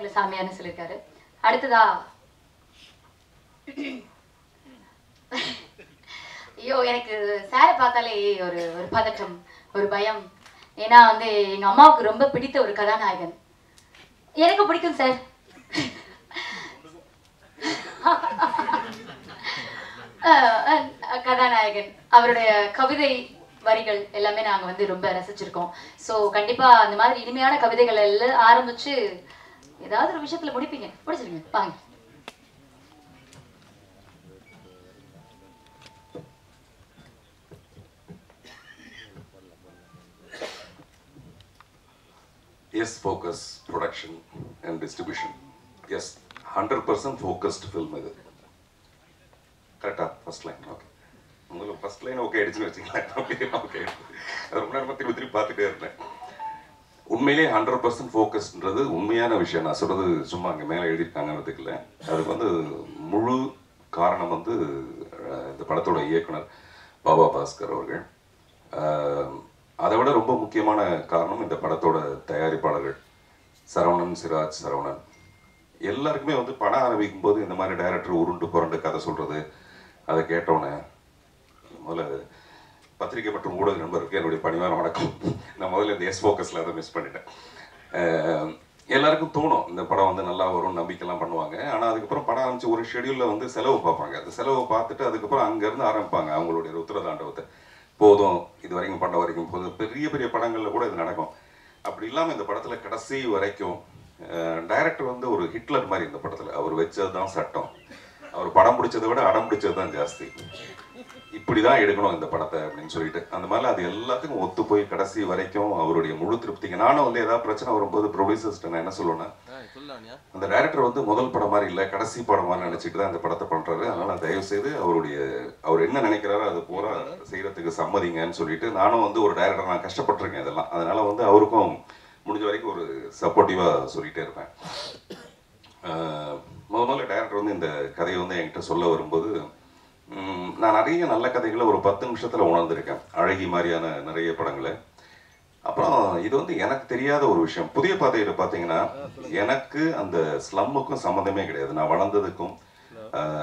டயலாக்ல சாமியார்னு சொல்லியிருக்காரு. அடுத்ததா? ஐயோ எனக்கு சாரை பார்த்தாலே ஒரு ஒரு பதட்டம் ஒரு பயம். ஏன்னா வந்து எங்க அம்மாவுக்கு ரொம்ப பிடித்த ஒரு கதாநாயகன். எனக்கு பிடிக்கும் சார். அஹ் கதாநாயகன். அவருடைய கவிதை வரிகள் எல்லாமே நாங்க வந்து ரொம்ப ரசிச்சிருக்கோம். ஸோ கண்டிப்பா அந்த மாதிரி இனிமையான கவிதைகள் எல்லாம் ஆரம்பிச்சு ஏதாவது ஒரு விஷயத்துல முடிப்பீங்க. முடிச்சிருங்க. வாங்க as focus production and distribution as hundred percent focused film இது. கரெக்டா ஃபர்ஸ்ட் லைன் ஓகே உங்களுக்கு ஃபர்ஸ்ட் லைன் ஓகே ஆயிடுச்சுன்னு வச்சுக்கலாம் ஓகே ரொம்ப நேரமாக திருப்பி திருப்பி பார்த்துட்டே இருந்தேன். உண்மையிலேயே ஹண்ட்ரட் பர்சன்ட் ஃபோக்கஸ்ன்றது உண்மையான விஷயம். நான் சொல்றது சும்மா அங்கே மேலே எழுதியிருக்காங்கன்றதுக்கு அதுக்கு வந்து முழு காரணம் வந்து இந்த படத்தோட இயக்குனர் பாபா பாஸ்கர் அவர்கள். அதை விட ரொம்ப முக்கியமான காரணம் இந்த படத்தோட தயாரிப்பாளர்கள். சரவணன் சிராஜ் சரவணன். எல்லாருக்குமே வந்து படம் ஆரம்பிக்கும் போது இந்த மாதிரி டைரக்டர் உருண்டு புரண்டு கதை சொல்றது அதை கேட்டோன்னே முதல்ல பத்திரிகை மற்றும் ஊடக நண்பருக்கு என்னுடைய பணிவான வணக்கம். நான் முதல்ல இந்த எஸ் ஃபோக்கஸில் அதை மிஸ் பண்ணிட்டேன். எல்லாருக்கும் தோணும் இந்த படம் வந்து நல்லா வரும் நம்பிக்கைலாம் பண்ணுவாங்க. ஆனால் அதுக்கப்புறம் படம் ஆரம்பிச்சு ஒரு ஷெடியூலில் வந்து செலவு பார்ப்பாங்க. அந்த செலவை பார்த்துட்டு அதுக்கப்புறம் அங்கேருந்து ஆரம்பிப்பாங்க அவங்களுடைய ருத்ரதாண்டவத்தை. போதும் இது வரைக்கும் பண்ண வரைக்கும் போதும். பெரிய பெரிய படங்களில் கூட இது நடக்கும். அப்படி இல்லாமல் இந்த படத்தில் கடைசி வரைக்கும் டைரக்டர் வந்து ஒரு ஹிட்லர் மாதிரி இந்த படத்தில். அவர் வச்சது தான் சட்டம். அவர் படம் பிடிச்சதை விட அடம் பிடிச்சது தான் ஜாஸ்தி. இப்படி தான் எடுக்கணும் இந்த படத்தை அப்படின்னு சொல்லிட்டு. அந்த மாதிரி அது எல்லாத்துக்கும் ஒத்து போய் கடைசி வரைக்கும் அவருடைய முழு திருப்திக்கு நானும் வந்து ஏதாவது பிரச்சனை வரும்போது ப்ரொடியூசர்ஸ்ட்டு நான் என்ன சொல்லுவேன்னா அந்த டைரக்டர் வந்து முதல் படம் மாதிரி இல்லை கடைசி படம் மாதிரி நினச்சிட்டு தான் இந்த படத்தை பண்ணுறாரு அதனால தயவு செய்து அவருடைய அவர் என்ன நினைக்கிறாரோ அது பூரா செய்யறதுக்கு சம்மதிங்கன்னு சொல்லிட்டு நானும் வந்து ஒரு டைரக்டர் நான் கஷ்டப்பட்டிருக்கேன் இதெல்லாம். அதனால வந்து அவருக்கும் முடிஞ்ச வரைக்கும் ஒரு சப்போர்ட்டிவாக சொல்லிட்டே இருப்பேன். முதல்ல டைரக்டர் வந்து இந்த கதையை வந்து என்கிட்ட சொல்ல வரும்போது நான் நிறைய நல்ல கதைகளை ஒரு பத்து நிமிஷத்தில் உணர்ந்திருக்கேன். அழகி மாதிரியான நிறைய படங்களை. அப்புறம் இது வந்து எனக்கு தெரியாத ஒரு விஷயம். புதிய பாதையில் பார்த்தீங்கன்னா எனக்கு அந்த ஸ்லம்முக்கும் சம்மந்தமே கிடையாது. நான் வளர்ந்ததுக்கும்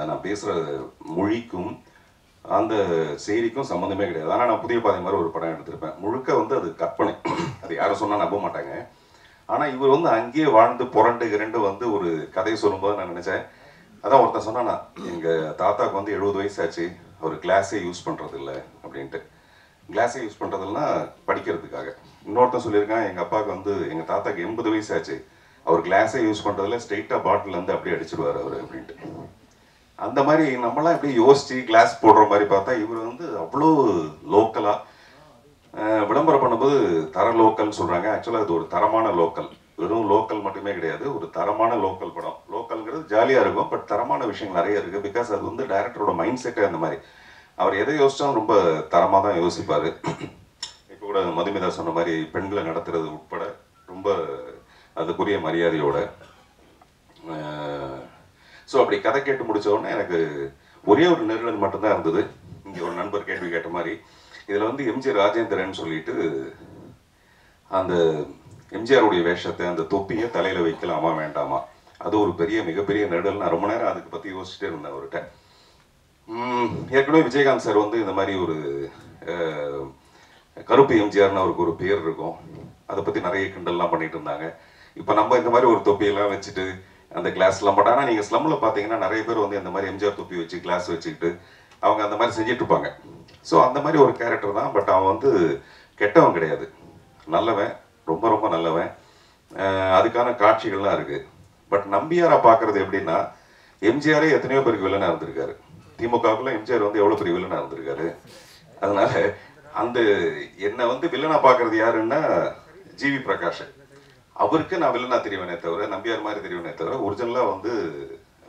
நான் பேசுகிற மொழிக்கும் அந்த செய்திக்கும் சம்மந்தமே கிடையாது. ஆனால் நான் புதிய பாதை மாதிரி ஒரு படம் எடுத்திருப்பேன். முழுக்க வந்து அது கற்பனை. அது யாரும் சொன்னால் நம்ப மாட்டாங்க. ஆனால் இவர் வந்து அங்கேயே வாழ்ந்து புரண்டு இரண்டு வந்து ஒரு கதை சொல்லும்போது நான் நினச்சேன் அதான் ஒருத்தன் சொன்னானா எங்கள் தாத்தாவுக்கு வந்து எழுபது வயசு ஆச்சு அவர் கிளாஸே யூஸ் பண்ணுறதில்ல இல்லை அப்படின்ட்டு கிளாஸே யூஸ் பண்ணுறதுனா படிக்கிறதுக்காக. இன்னொருத்தன் சொல்லியிருக்கான் எங்கள் அப்பாவுக்கு வந்து எங்கள் தாத்தாக்கு எண்பது வயசு ஆச்சு அவர் கிளாஸே யூஸ் பண்ணுறதுல ஸ்ட்ரெயிட்டாக பாட்டிலேருந்து அப்படியே அடிச்சிடுவார் அவர் அப்படின்ட்டு. அந்த மாதிரி நம்மளாம் இப்படி யோசிச்சு கிளாஸ் போடுற மாதிரி பார்த்தா இவர் வந்து அவ்வளோ லோக்கலாக விளம்பரம் பண்ணும்போது தர லோக்கல்னு சொல்கிறாங்க ஆக்சுவலாக அது ஒரு தரமான லோக்கல் வெறும் லோக்கல் மட்டுமே கிடையாது ஒரு தரமான லோக்கல் படம். லோக்கல்ங்கிறது ஜாலியாக இருக்கும். பட் தரமான விஷயங்கள் நிறைய இருக்குது பிகாஸ் அது வந்து டைரக்டரோட மைண்ட் செட்டே அந்த மாதிரி. அவர் எதை யோசித்தாலும் ரொம்ப தரமாக தான் யோசிப்பார். இப்போ கூட மதுமிதா சொன்ன மாதிரி பெண்களை நடத்துறது உட்பட ரொம்ப அதுக்குரிய மரியாதையோட ஸோ அப்படி கதை கேட்டு முடிச்ச உடனே எனக்கு ஒரே ஒரு நெருடல் மட்டும்தான் இருந்தது. இங்கே ஒரு நண்பர் கேள்வி கேட்ட மாதிரி. இதில் வந்து எம்ஜி ராஜேந்திரன் சொல்லிட்டு அந்த எம்ஜிஆருடைய வேஷத்தை அந்த தொப்பியை தலையில் வைக்கலாமா வேண்டாமா? அது ஒரு பெரிய மிகப்பெரிய நெருடல். நான் ரொம்ப நேரம் அதுக்கு பற்றி யோசிச்சுட்டே இருந்தேன் அவர்கிட்ட. ஏற்கனவே விஜயகாந்த் சார் வந்து இந்த மாதிரி ஒரு கருப்பு எம்ஜிஆர்னு அவருக்கு ஒரு பேர் இருக்கும். அதை பற்றி நிறைய கிண்டல்லாம் பண்ணிட்டு இருந்தாங்க. இப்போ நம்ம இந்த மாதிரி ஒரு தொப்பியெல்லாம் வச்சுட்டு அந்த கிளாஸ்லாம் பட் ஆனால் நீங்கள் ஸ்லம்மில் பார்த்தீங்கன்னா நிறைய பேர் வந்து இந்த மாதிரி எம்ஜிஆர் தொப்பி வச்சு கிளாஸ் வச்சுக்கிட்டு அவங்க அந்த மாதிரி செஞ்சிட்டு இருப்பாங்க. ஸோ அந்த மாதிரி ஒரு கேரக்டர் தான். பட் அவன் வந்து கெட்டவன் கிடையாது. நல்லவன் ரொம்ப ரொம்ப நல்லவன். அதுக்கான காட்சிகள்லாம் இருக்குது பட் நம்பியாரா பார்க்கறது எப்படின்னா எம்ஜிஆரே எத்தனையோ பேருக்கு வில்லனா இருந்திருக்காரு. திமுகவுக்குள்ள எம்ஜிஆர் வந்து எவ்வளவு பெரிய வில்லனா இருந்திருக்காரு. அதனால அந்த என்னை வந்து வில்லனா பார்க்கறது யாருன்னா ஜிவி பிரகாஷ் அவருக்கு நான் வில்லனா தெரிவேனே தவிர நம்பியார் மாதிரி தெரிவேனே தவிர ஒரிஜினலா வந்து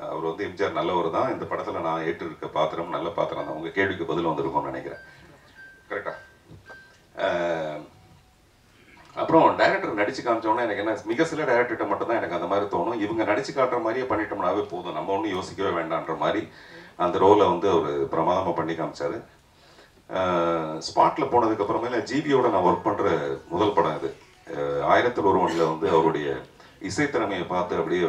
அவர் வந்து எம்ஜிஆர் நல்லவர் தான். இந்த படத்துல நான் ஏற்று இருக்க பாத்திரம் நல்ல பாத்திரம் தான். உங்க கேள்விக்கு பதில் வந்திருக்கும்னு நினைக்கிறேன். கரெக்டா அப்புறம் டைரக்டர் நடிச்சு காமிச்சோன்னா எனக்கு என்ன மிக சில டைரக்டர்கிட்ட மட்டும் தான் எனக்கு அந்த மாதிரி தோணும். இவங்க நடிச்சு காட்டுற மாதிரியே பண்ணிட்டோம்னாவே போதும். நம்ம ஒன்றும் யோசிக்கவே வேண்டான்ற மாதிரி அந்த ரோலை வந்து அவர் பிரமாதமாக பண்ணி காமிச்சாரு. ஸ்பாட்டில் போனதுக்கப்புறமேல ஜிபியோட நான் ஒர்க் பண்ணுற முதல் படம் இது. அஹ் ஆயிரத்தில் ஒருவனில் வந்து அவருடைய இசைத்திறமையை பார்த்து அப்படியே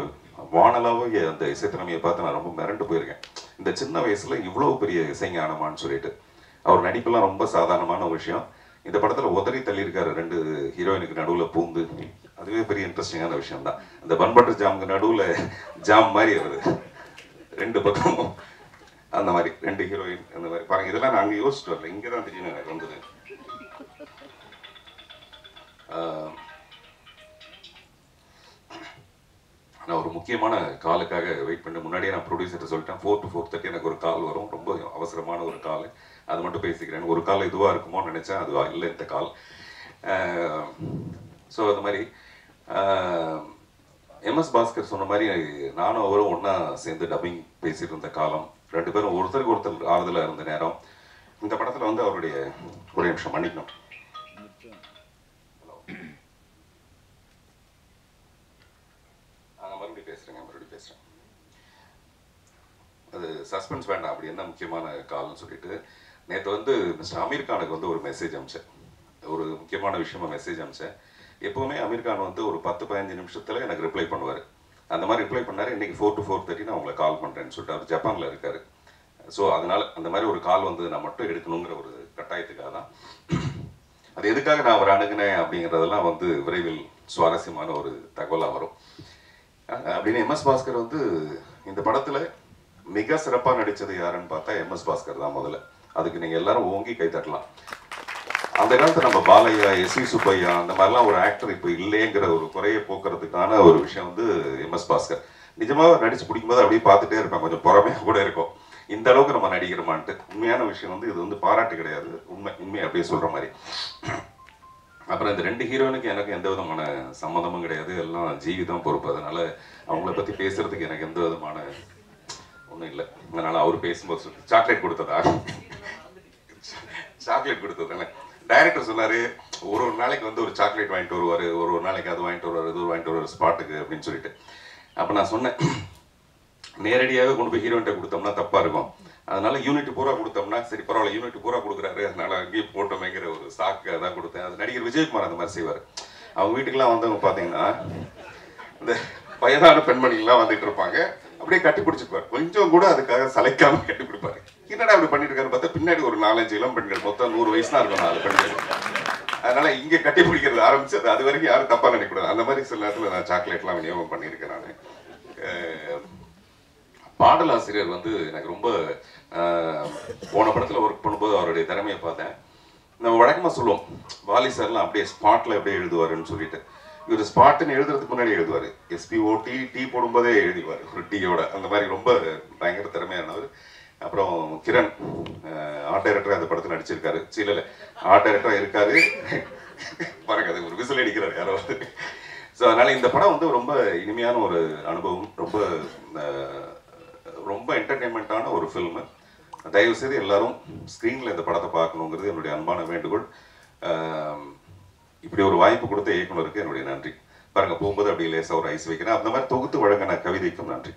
வானலாவே அந்த இசைத்திறமையை பார்த்து நான் ரொம்ப மிரண்டு போயிருக்கேன். இந்த சின்ன வயசில் இவ்வளோ பெரிய இசைஞானமான்னு சொல்லிட்டு. அவர் நடிப்பெல்லாம் ரொம்ப சாதாரணமான விஷயம். இந்த படத்துல உதறி தள்ளியிருக்காரு ரெண்டு ஹீரோயினுக்கு நடுவுல பூந்து. அதுவே பெரிய இன்ட்ரெஸ்டிங்கான விஷயம் தான் இந்த பன் பட்டர் ஜாமுக்கு நடுவுல ஜாம் மாதிரி வருது ரெண்டு பக்கமும் அந்த மாதிரி ரெண்டு ஹீரோயின் அந்த மாதிரி. பாருங்க இதெல்லாம் நான் அங்கே யோசிச்சுட்டு வரல. இங்கே தான் தெரியும் எனக்கு வந்தது ஆஹ் நான் ஒரு முக்கியமான காலுக்காக வெயிட் பண்ணி முன்னாடியே நான் ப்ரொடியூசர்கிட்ட சொல்லிட்டேன் ஃபோர் டு ஃபோர் தேர்ட்டி எனக்கு ஒரு கால் வரும். ரொம்ப அவசரமான ஒரு கால். அது மட்டும் பேசிக்கிறேன். ஒரு கால் இதுவாக இருக்குமோன்னு நினச்சேன். அது இல்லை இந்த கால். ஸோ அது மாதிரி எம்எஸ் பாஸ்கர் சொன்ன மாதிரி நானும் அவரும் ஒன்றா சேர்ந்து டப்பிங் பேசிட்டு இருந்த காலம். ரெண்டு பேரும் ஒருத்தருக்கு ஒருத்தர் ஆறுதலாக இருந்த நேரம். இந்த படத்தில் வந்து அவருடைய ஒரு நிமிஷம் மன்னிக்கணும். அது சஸ்பென்ஸ் வேண்டாம். அப்படி என்ன முக்கியமான கால்னு சொல்லிட்டு நேற்று வந்து மிஸ்டர் அமீர் கானுக்கு வந்து ஒரு மெசேஜ் அமிச்சேன். ஒரு முக்கியமான விஷயமா மெசேஜ் அமிச்சேன். எப்பவுமே அமீர் கான் வந்து ஒரு பத்து பதினஞ்சு நிமிஷத்தில் எனக்கு ரிப்ளை பண்ணுவார். அந்த மாதிரி ரிப்ளை பண்ணார். இன்றைக்கி ஃபோர் டு ஃபோர் தேர்ட்டி நான் உங்களை கால் பண்ணுறேன்னு சொல்லிட்டு அவர் ஜப்பானில் இருக்கார். ஸோ அதனால் அந்த மாதிரி ஒரு கால் வந்து நான் மட்டும் எடுக்கணுங்கிற ஒரு கட்டாயத்துக்காக தான். அது எதுக்காக நான் அவர் அணுகினேன் அப்படிங்கிறதெல்லாம் வந்து விரைவில் சுவாரஸ்யமான ஒரு தகவலாக வரும். அப்படின்னு அப்படின்னு எம்எஸ் பாஸ்கர் வந்து இந்த படத்தில் மிக சிறப்பாக நடித்தது யாருன்னு பார்த்தா எம்எஸ் பாஸ்கர் தான் முதல்ல. அதுக்கு நீங்கள் எல்லாரும் ஓங்கி கை தட்டலாம். அந்த காலத்தில் நம்ம பாலையா எஸ் வி சுப்பையா அந்த மாதிரிலாம் ஒரு ஆக்டர் இப்போ இல்லைங்கிற ஒரு குறையை போக்குறதுக்கான ஒரு விஷயம் வந்து எம்எஸ் பாஸ்கர் நிஜமாக நடிச்சு பிடிக்கும்போது அப்படியே பார்த்துட்டே இருப்பேன். கொஞ்சம் புறமையாக கூட இருக்கும். இந்த அளவுக்கு நம்ம நடிக்கிறோமான்ட்டு. உண்மையான விஷயம் வந்து இது வந்து பாராட்டு கிடையாது. உண்மை உண்மை அப்படியே சொல்கிற மாதிரி. அப்புறம் இந்த ரெண்டு ஹீரோயினுக்கு எனக்கு எந்த விதமான சம்மந்தமும் கிடையாது. எல்லாம் ஜீவி தான் பொறுப்பு. அதனால அவங்கள பற்றி பேசுறதுக்கு எனக்கு எந்த விதமான ஒன்றும் இல்லை. அதனால அவர் பேசும்போது சொல்லி சாக்லேட் கொடுத்ததா? சாக்லேட் கொடுத்ததானே டைரக்டர் சொன்னார் ஒரு ஒரு நாளைக்கு வந்து ஒரு சாக்லேட் வாங்கிட்டு வருவாரு ஒரு ஒரு நாளைக்கு அது வாங்கிட்டு வருவார் இது வாங்கிட்டு வருவார் ஸ்பாட்டுக்கு அப்படின்னு சொல்லிட்டு. அப்போ நான் சொன்னேன் நேரடியாகவே கொண்டு போய் ஹீரோயின்ட்ட கொடுத்தோம்னா தப்பாக இருக்கும். அதனால யூனிட் பூரா கொடுத்தோம்னா சரி பரவாயில்ல யூனிட் பூரா கொடுக்குறாரு அதனால அங்கேயும் போட்டோமேங்கிற ஒரு சாக்கு தான் கொடுத்தேன். அது நடிகர் விஜயகுமார் அந்த மாதிரி செய்வார். அவங்க வீட்டுக்கெல்லாம் வந்தவங்க பார்த்தீங்கன்னா இந்த வயதான பெண்மணிகள்லாம் வந்துட்டு இருப்பாங்க. அப்படியே கட்டி பிடிச்சிருப்பாரு. கொஞ்சம் கூட அதுக்காக சளைக்காம கட்டி பிடிப்பாரு. என்னடா அப்படி பண்ணிட்டு இருக்காரு பார்த்தா பின்னாடி ஒரு நாலஞ்சு இளம் பெண்கள் மொத்தம் நூறு வயசு தான் இருக்கும் நாலு பெண்கள். அதனால இங்க கட்டி பிடிக்கிறது ஆரம்பிச்சு அது அது வரைக்கும் யாரும் தப்பா நினைக்கூடாது அந்த மாதிரி சில நேரத்துல நான் சாக்லேட்லாம் விநியோகம் பண்ணியிருக்கேன் நான். பாடலாசிரியர் வந்து எனக்கு ரொம்ப போன படத்துல ஒர்க் பண்ணும்போது அவருடைய திறமையை பார்த்தேன். நம்ம வழக்கமா சொல்லுவோம் வாலி சார்லாம் அப்படியே ஸ்பாட்ல அப்படியே எழுதுவாருன்னு சொல்லிட்டு. இவர் ஸ்பாட்டுன்னு எழுதுறதுக்கு முன்னாடி எழுதுவார். எஸ்பிஓ டி டீ போடும்போதே எழுதிவார் ஒரு டீயோட அந்த மாதிரி ரொம்ப பயங்கர திறமையானவர். அப்புறம் கிரண் ஆர்ட் டைரக்டராக அந்த படத்தில் நடிச்சிருக்காரு. சில ஆர்ட் டைரக்டராக இருக்காரு. பாருங்க அது ஒரு விசில் அடிக்கிறார் யாரோ ஸோ அதனால் இந்த படம் வந்து ரொம்ப இனிமையான ஒரு அனுபவம். ரொம்ப ரொம்ப என்டர்டைன்மெண்ட்டான ஒரு ஃபில்மு தயவு செய்து எல்லாரும் ஸ்க்ரீனில் இந்த படத்தை பார்க்கணுங்கிறது என்னுடைய அன்பான வேண்டுகோள். இப்படி ஒரு வாய்ப்பு கொடுத்த இயக்குனருக்கு என்னுடைய நன்றி. பாருங்க போகும்போது அப்படி லேசாக ஒரு ஐஸ் வைக்கிறேன். அந்த மாதிரி தொகுத்து வழங்கின கவிதைக்கும் நன்றி.